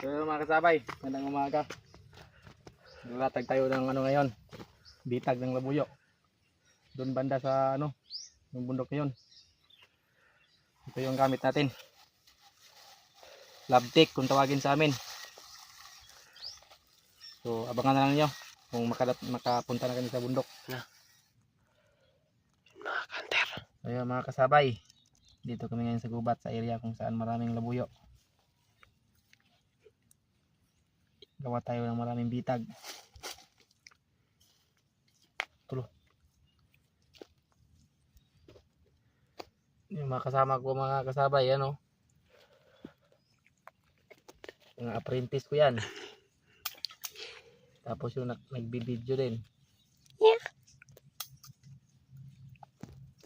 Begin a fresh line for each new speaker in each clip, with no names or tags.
So mga kasabay, magandang umaga. Latag tayo ng ano ngayon, bitag ng labuyo. Doon banda sa ano, yung bundok na yun. Ito yung gamit natin. Labtik kung tawagin sa amin. So abangan na lang nyo kung makadat, makapunta na kami sa bundok.
Mga kanter.
Ayun mga kasabay, dito kami ngayon sa gubat sa area kung saan maraming labuyo. Gawa tayo ng maraming bitag. Tulo. Yung mga kasama ko mga kasabay, ano? Mga apprentice ko yan. Tapos yung nag- nagbibideo din.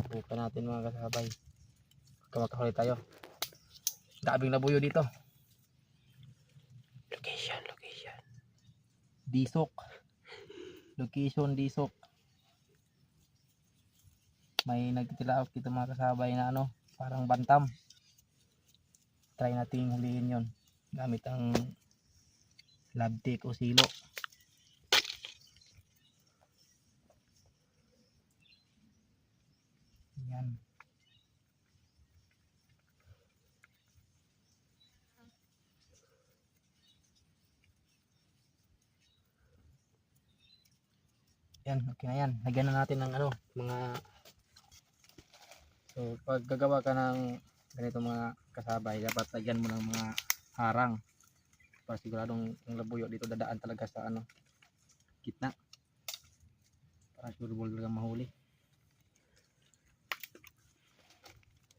Buka natin mga kasabay. Kamakahuli tayo. Daming labuyo dito.
Location, location.
Disok. Location Disok. May nagtitilaok dito mga kasabay na ano, parang bantam. Try natin huliin yon gamit ang labtik o silo. Yan. Yan, okay na yan. Lagyan na natin ng ano, mga So, pag gagawa ka ng ganito mga kasabay, dapat lagyan mo ng mga harang para siguradong yung labuyo dito dadaan talaga sa ano, gitna. Para siguro talaga mahuli.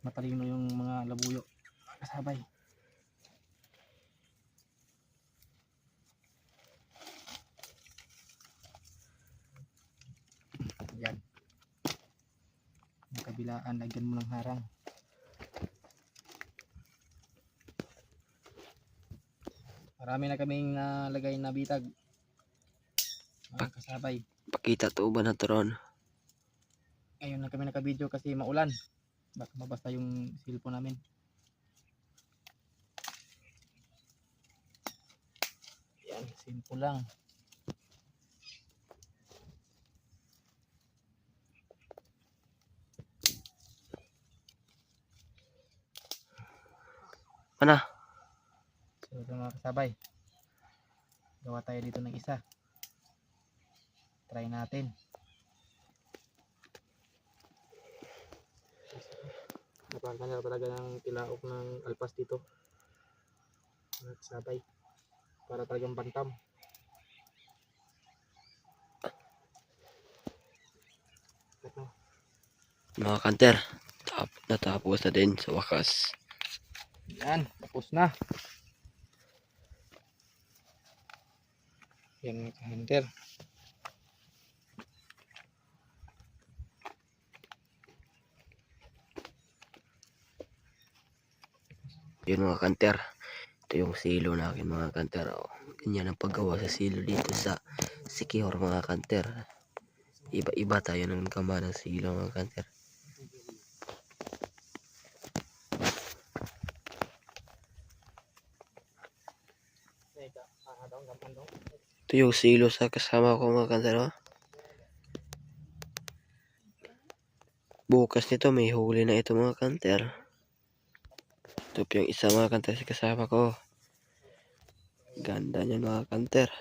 Matalino yung mga labuyo kasabay. Yan. Kabilaan, lagyan mo ng harang. Marami na kaming nalagay na bitag. Mga kasabay.
Pakita to ba na turon?
Ngayon na kami nakabidyo kasi maulan. Baka mabasta yung cellphone namin. Yan, simple lang.
Ano?
So, ito mga kasabay. Gawa tayo dito ng isa. Try natin. Napakaganda talaga ng tilaok ng alpas dito. Mga kasabay. Para talagang bantam. Ito.
Mga kanter. Tap, natapos na din sa wakas.
Yan, tapos na. Yan mga hunter.
Yun mga kanter. Ito yung silo nakin mga kanter. Oh. Ganyan ang paggawa sa silo dito sa Sikihor mga kanter. Iba-iba tayo ng gama ng silo mga kanter. Ito yung silo sa kasama ko mga. Oh. Bukas nito may huli na ito mga kanter. Ito yung isa mga kanter sa kasama ko. Ganda niyan mga kanter.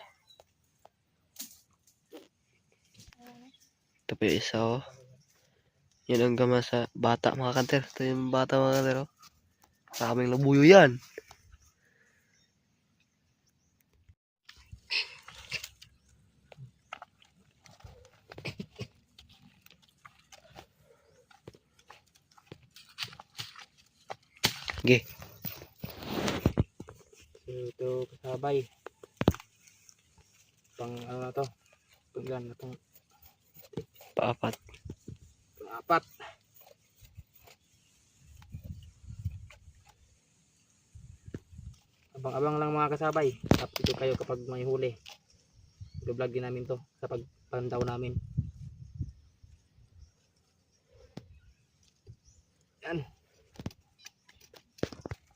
Ito po yung isa oh. Yan ang gama sa bata mga kanter. Ito yung bata mga kanter oh. Maraming labuyo yan. Okay.
So, ito kasabay. Pang ano na to? Pang ilan na tong
Paapat.
pang apat. Abang-abang lang mga kasabay. Update kayo kapag may huli. I-vlog din namin to sa pagpandaw namin.